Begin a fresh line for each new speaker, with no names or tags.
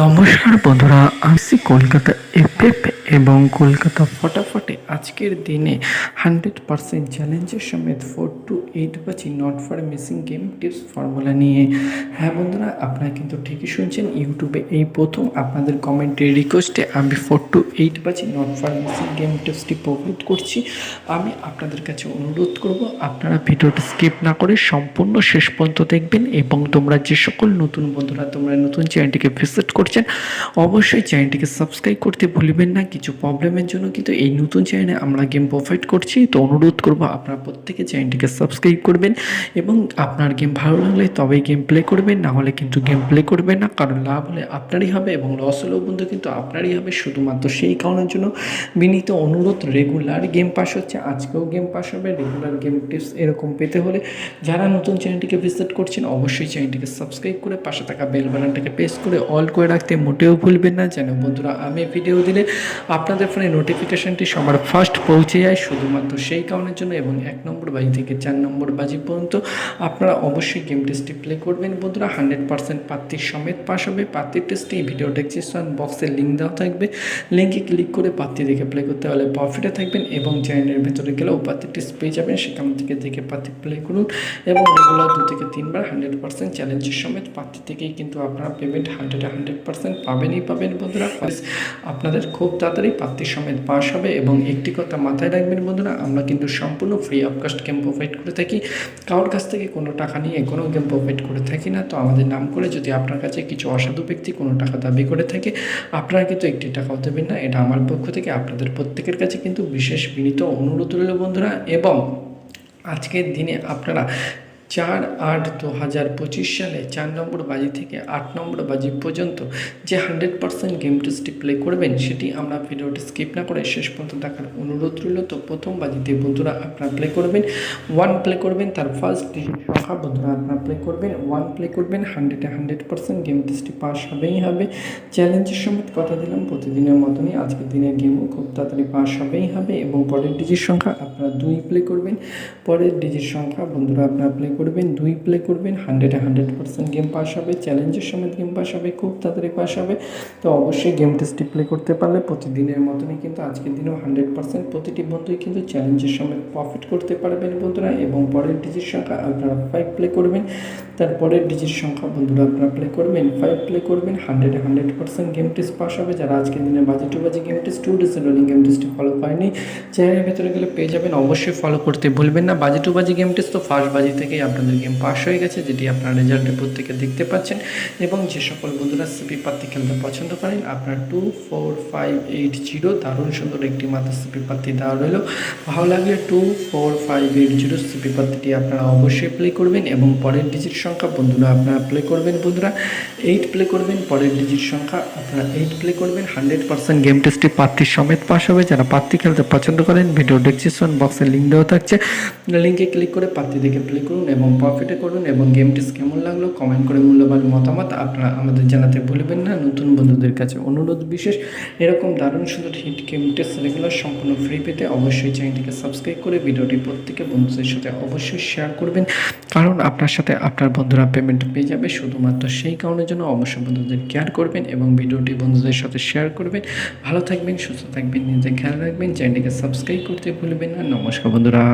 নমস্কার বন্ধুরা আসছি কলকাতা এফএফ এবং কলকাতা ফটাফটে আজকের দিনে হান্ড্রেড পারসেন্ট চ্যালেঞ্জের সমেত ফোর টু এইট পাচ্ছি not for missing game tips formula নিয়ে। হ্যাঁ বন্ধুরা, আপনারা কিন্তু ঠিকই শুনছেন, ইউটিউবে এই প্রথম আপনাদের কমেন্টের রিকোয়েস্টে আমি ফোর টু এইট পাচ্ছি নট ফর মিসিং গেম টিপসটি প্রোভাইড করছি। আমি আপনাদের কাছে অনুরোধ করব, আপনারা ভিডিওটি স্কিপ না করে সম্পূর্ণ শেষ পর্যন্ত দেখবেন এবং তোমরা যে সকল নতুন বন্ধুরা, তোমরা নতুন চ্যানেলটিকে ভিজিট করছেন, অবশ্যই চ্যানেলটিকে সাবস্ক্রাইব করতে ভুলবেন না। কিছু প্রবলেমের জন্য কিন্তু এই নতুন চ্যানেলে আমরা গেম প্রোভাইড করছি। তো অনুরোধ করব আপনারা প্রত্যেকে চ্যানেলটিকে সাবস্ক্রাইব করবেন এবং আপনার গেম ভালো লাগলে তবেই গেম প্লে করবেন, না হলে কিন্তু গেম প্লে করবেন না। কারণ লাভ হলে আপনারই হবে এবং লস হলেও বন্ধু কিন্তু আপনারই হবে। শুধুমাত্র সেই কারণের জন্য বিনীত অনুরোধ রেগুলার গেম পাস হচ্ছে, আজকেও গেম পাস হবে। রেগুলার গেম টিপস এরকম পেতে হলে যারা নতুন চ্যানেলটিকে ভিজিট করছেন, অবশ্যই চ্যানেলটিকে সাবস্ক্রাইব করে পাশে থাকা বেল বাটনটাকে প্রেস করে অল করে রাখতে মোটেও ভুলবেন না। যেন বন্ধুরা, আমি ভিডিও দিলে আপনাদের ফোনে নোটিফিকেশনটি সবার ফার্স্ট পৌঁছে যায়, শুধুমাত্র সেই কারণের জন্য এবং এক নম্বর বাজি থেকে চার নম্বর বাজি পর্যন্ত আপনারা অবশ্যই গেম টেস্টটি প্লে করবেন। বন্ধুরা হান্ড্রেড পার্সেন্ট প্রার্থীর সমেত পাস হবে। প্রার্থীর টেস্টে এই ভিডিও ডেসক্রিপশন বক্সে লিঙ্ক দেওয়া থাকবে। লিঙ্কে ক্লিক করে প্রার্থী দেখে প্লে করতে হলে প্রফিটে থাকবেন এবং চ্যানেলের ভেতরে গেলেও প্রার্থীর টেস্ট পেয়ে যাবেন। সেখান থেকে দেখে প্রার্থী প্লে করুন এবং রেগুলার দু থেকে তিনবার হান্ড্রেড পার্সেন্ট চ্যালেঞ্জের সমেত প্রার্থী থেকেই কিন্তু আপনারা পেমেন্ট হান্ড্রেডে হান্ড্রেড পার্সেন্ট পাবেনই পাবেন বন্ধুরা। আপনাদের খুব তাড়াতাড়ি প্রার্থী সমেত পাশ হবে এবং একটি কথা মাথায় রাখবেন বন্ধুরা, আমরা কিন্তু সম্পূর্ণ free of cost game provide করে থাকি। কারোর কাছ থেকে কোনো টাকা নিয়ে কোনো গেম প্রোভাইড করে থাকি না। তো আমাদের নাম করে যদি আপনার কাছে কিছু অসাধু ব্যক্তি কোনো টাকা দাবি করে থাকে, আপনারা কিন্তু একটি টাকাও দেবেন না। এটা আমার পক্ষ থেকে আপনাদের প্রত্যেকের কাছে কিন্তু বিশেষ বিনীত অনুরোধ রইল বন্ধুরা। এবং আজকের দিনে আপনারা চার আট দু হাজার পঁচিশ সালে চার নম্বর বাজি থেকে আট নম্বর বাজি পর্যন্ত যে হান্ড্রেড পার্সেন্ট গেম টেস্টটি প্লে করবেন, সেটি আমরা ভিডিওটি স্কিপ না করে শেষ পর্যন্ত দেখার অনুরোধ রইল। তো প্রথম বাজিতে বন্ধুরা আপনারা প্লে করবেন, ওয়ান প্লে করবেন, তার ফার্স্ট ডিজিট সংখ্যা বন্ধুরা আপনারা প্লে করবেন, ওয়ান প্লে করবেন, হান্ড্রেডে হান্ড্রেড পার্সেন্ট গেম টেস্টটি পাস হবেই হবে। চ্যালেঞ্জের সমেত কথা দিলাম, প্রতিদিনের মতনই আজকের দিনের গেমও খুব তাড়াতাড়ি পাস হবেই হবে এবং পরের ডিজিট সংখ্যা আপনারা দুই প্লে করবেন। পরের ডিজিট সংখ্যা বন্ধুরা আপনারা প্লে করবেন, দুই প্লে করবেন হান্ড্রেডে হান্ড্রেড পার্সেন্ট গেম পাস হবে চ্যালেঞ্জের সমেত গেম পাস হবে, খুব তাড়াতাড়ি পাস হবে। তো অবশ্যই গেম টেস্টটি প্লে করতে পারলে প্রতিদিনের মতনই কিন্তু আজকের দিনেও হান্ড্রেড পার্সেন্ট প্রতিটি বন্ধুই কিন্তু চ্যালেঞ্জের সমেত প্রফিট করতে পারবেন বন্ধুরা এবং পরের ডিজিট সংখ্যা আপনারা ফাইভ প্লে করবেন। তারপরের ডিজিট সংখ্যা বন্ধুরা আপনারা প্লে করবেন ফাইভ প্লে করবেন হান্ড্রেডে hundred percent game test pass হবে। যারা আজকের দিনে বাজে টু বাজে গেম টেস্ট টু ডেসের রোলিং গেম টেস্টটি ফলো করেনি চ্যানেলের ভেতরে গেলে পেয়ে যাবেন। অবশ্যই ফলো করতে ভুলবেন না। বাজে টু বাজে গেম টেস্ট তো ফার্স্ট বাজি থেকেই আপনাদের গেম পাস হয়ে গেছে, যেটি আপনারা রেজাল্টে প্রত্যেকে দেখতে পাচ্ছেন। এবং যে সকল বন্ধুরা সিপি পাত্তি খেলতে পছন্দ করেন, আপনার two four five eight zero দারুণ সুন্দর একটি মাত্র সিপি পাত্তি দেওয়া রইল। ভালো লাগলে two four five eight zero CP পাত্তিটি আপনারা অবশ্যই প্লে করবেন এবং পরের ডিজিট সংখ্যা বন্ধুরা আপনারা প্লে করবেন বন্ধুরা। এইট প্লে করবেন, পরের ডিজিট সংখ্যা আপনারা এইট প্লে করবেন। হান্ড্রেড পার্সেন্ট গেম টেস্টটি পাত্রির সমেত পাস হবে। যারা পাত্রি খেলতে পছন্দ করেন ভিডিও ডেসক্রিপশন বক্সে লিঙ্ক দেওয়া থাকছে। লিঙ্কে ক্লিক করে পাত্রি দেখে প্লে করুন এবং প্রফিটে করুন এবং গেম টেস্ট কেমন লাগল কমেন্ট করে মূল্যবান মতামত আপনারা আমাদের জানাতে ভুলবেন না। নতুন বন্ধুদের কাছে অনুরোধ বিশেষ। এরকম দারুণ সুন্দর হিট গেম টেস্ট রেগুলার সম্পূর্ণ ফ্রি পেতে অবশ্যই চ্যানেলটিকে সাবস্ক্রাইব করে ভিডিওটি প্রত্যেকে বন্ধুদের সাথে অবশ্যই শেয়ার করবেন। কারণ আপনার সাথে আপনার বন্ধুরা পেমেন্ট পেয়ে যাবে। শুধুমাত্র সেই কারণের জন্য অবশ্যই বন্ধুদের কেয়ার করবেন এবং ভিডিওটি বন্ধুদের সাথে শেয়ার করবেন। ভালো থাকবেন, সুস্থ থাকবেন নিজে খেয়াল রাখবেন। চ্যানেলটিকে সাবস্ক্রাইব করতে ভুলবেন না। নমস্কার বন্ধুরা।